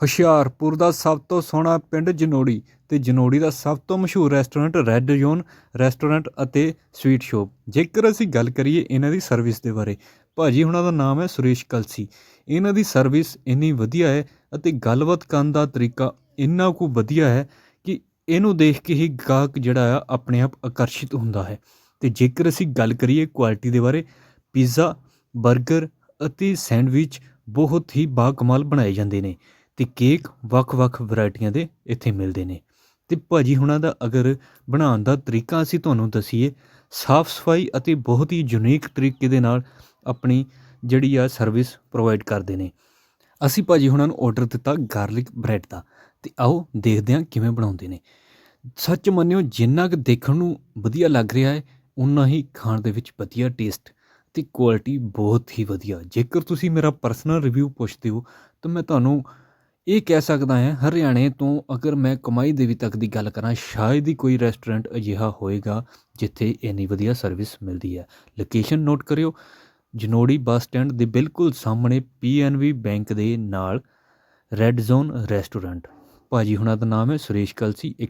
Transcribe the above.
ਹੁਸ਼ਿਆਰਪੁਰ ਦਾ ਸਭ ਤੋਂ ਸੋਹਣਾ ਪਿੰਡ ਜਨੋੜੀ ਤੇ ਜਨੋੜੀ ਦਾ ਸਭ ਤੋਂ ਮਸ਼ਹੂਰ ਰੈਸਟੋਰੈਂਟ ਰੈੱਡ ਜ਼ੋਨ ਰੈਸਟੋਰੈਂਟ ਅਤੇ ਸਵੀਟ ਸ਼ੋਪ। ਜੇਕਰ ਅਸੀਂ ਗੱਲ ਕਰੀਏ ਇਹਨਾਂ ਦੀ ਸਰਵਿਸ ਦੇ ਬਾਰੇ, ਭਾਜੀ ਹੁਣਾਂ ਦਾ ਨਾਮ ਹੈ ਸੁਰੇਸ਼ ਕਲਸੀ। ਇਹਨਾਂ ਦੀ ਸਰਵਿਸ ਇੰਨੀ ਵਧੀਆ ਹੈ ਅਤੇ ਗੱਲਬਾਤ ਕਰਨ ਦਾ ਤਰੀਕਾ ਇੰਨਾ ਕੁ ਵਧੀਆ ਹੈ ਕਿ ਇਹਨੂੰ ਦੇਖ ਕੇ ਹੀ ਗਾਹਕ ਜਿਹੜਾ ਆ ਆਪਣੇ ਆਪ ਆਕਰਸ਼ਿਤ ਹੁੰਦਾ ਹੈ। ਤੇ ਜੇਕਰ ਅਸੀਂ ਗੱਲ ਕਰੀਏ ਕੁਆਲਿਟੀ ਦੇ ਬਾਰੇ, ਪੀਜ਼ਾ 버ਗਰ ਅਤੇ ਸੈਂਡਵਿਚ ਬਹੁਤ ਹੀ ਬਾਕਮਾਲ ਬਣਾਏ ਜਾਂਦੇ ਨੇ। ਅਤੇ ਕੇਕ ਵੱਖ-ਵੱਖ ਵਰਾਇਟੀਆਂ ਦੇ ਇੱਥੇ ਮਿਲਦੇ ਨੇ। ਤੇ ਭਾਜੀ ਹੁਣਾਂ ਦਾ ਅਗਰ ਬਣਾਉਣ ਦਾ ਤਰੀਕਾ ਅਸੀਂ ਤੁਹਾਨੂੰ ਦੱਸੀਏ ਸਾਫ਼ ਸਫ਼ਾਈ ਅਤੇ ਬਹੁਤ ਹੀ ਯੂਨੀਕ ਤਰੀਕੇ ਦੇ ਨਾਲ ਆਪਣੀ ਜਿਹੜੀ ਆ ਸਰਵਿਸ ਪ੍ਰੋਵਾਈਡ ਕਰਦੇ ਨੇ। ਅਸੀਂ ਭਾਜੀ ਹੁਣਾਂ ਨੂੰ ਆਰਡਰ ਦਿੱਤਾ ਗਾਰਲਿਕ ਬ੍ਰੈਡ ਦਾ ਤੇ ਆਓ ਦੇਖਦੇ ਹਾਂ ਕਿਵੇਂ ਬਣਾਉਂਦੇ ਨੇ। ਸੱਚ ਮੰਨਿਓ, ਜਿੰਨਾ ਕਿ ਦੇਖਣ ਨੂੰ ਵਧੀਆ ਲੱਗ ਰਿਹਾ ਹੈ ਉਨਾ ਹੀ ਖਾਣ ਦੇ ਵਿੱਚ ਵਧੀਆ ਟੇਸਟ ਤੇ ਕੁਆਲਿਟੀ ਬਹੁਤ ਹੀ ਵਧੀਆ। ਜੇਕਰ ਤੁਸੀਂ ਮੇਰਾ ਪਰਸਨਲ ਰਿਵਿਊ ਪੁੱਛਦੇ ਹੋ, ਤਾਂ ਮੈਂ ਤੁਹਾਨੂੰ ਇਹ ਕਹਿ ਸਕਦਾ ਹਾਂ, ਹਰਿਆਣੇ ਤੋਂ ਅਗਰ ਮੈਂ ਕਮਾਈ ਦੇਵੀ ਤੱਕ ਦੀ ਗੱਲ ਕਰਾਂ, ਸ਼ਾਇਦ ਹੀ ਕੋਈ ਰੈਸਟੋਰੈਂਟ ਅਜਿਹਾ ਹੋਏਗਾ ਜਿੱਥੇ ਇੰਨੀ ਵਧੀਆ ਸਰਵਿਸ ਮਿਲਦੀ ਹੈ। ਲੋਕੇਸ਼ਨ ਨੋਟ ਕਰਿਓ, ਜਨੋੜੀ ਬੱਸ ਸਟੈਂਡ ਦੇ ਬਿਲਕੁਲ ਸਾਹਮਣੇ ਪੀਐਨਬੀ ਬੈਂਕ ਦੇ ਨਾਲ ਰੈੱਡ ਜ਼ੋਨ ਰੈਸਟੋਰੈਂਟ ਭਾਜੀ ਹੁਣਾਂ ਦਾ ਨਾਮ ਹੈ ਸੁਰੇਸ਼ ਕਲਸੀ, ਇੱਕ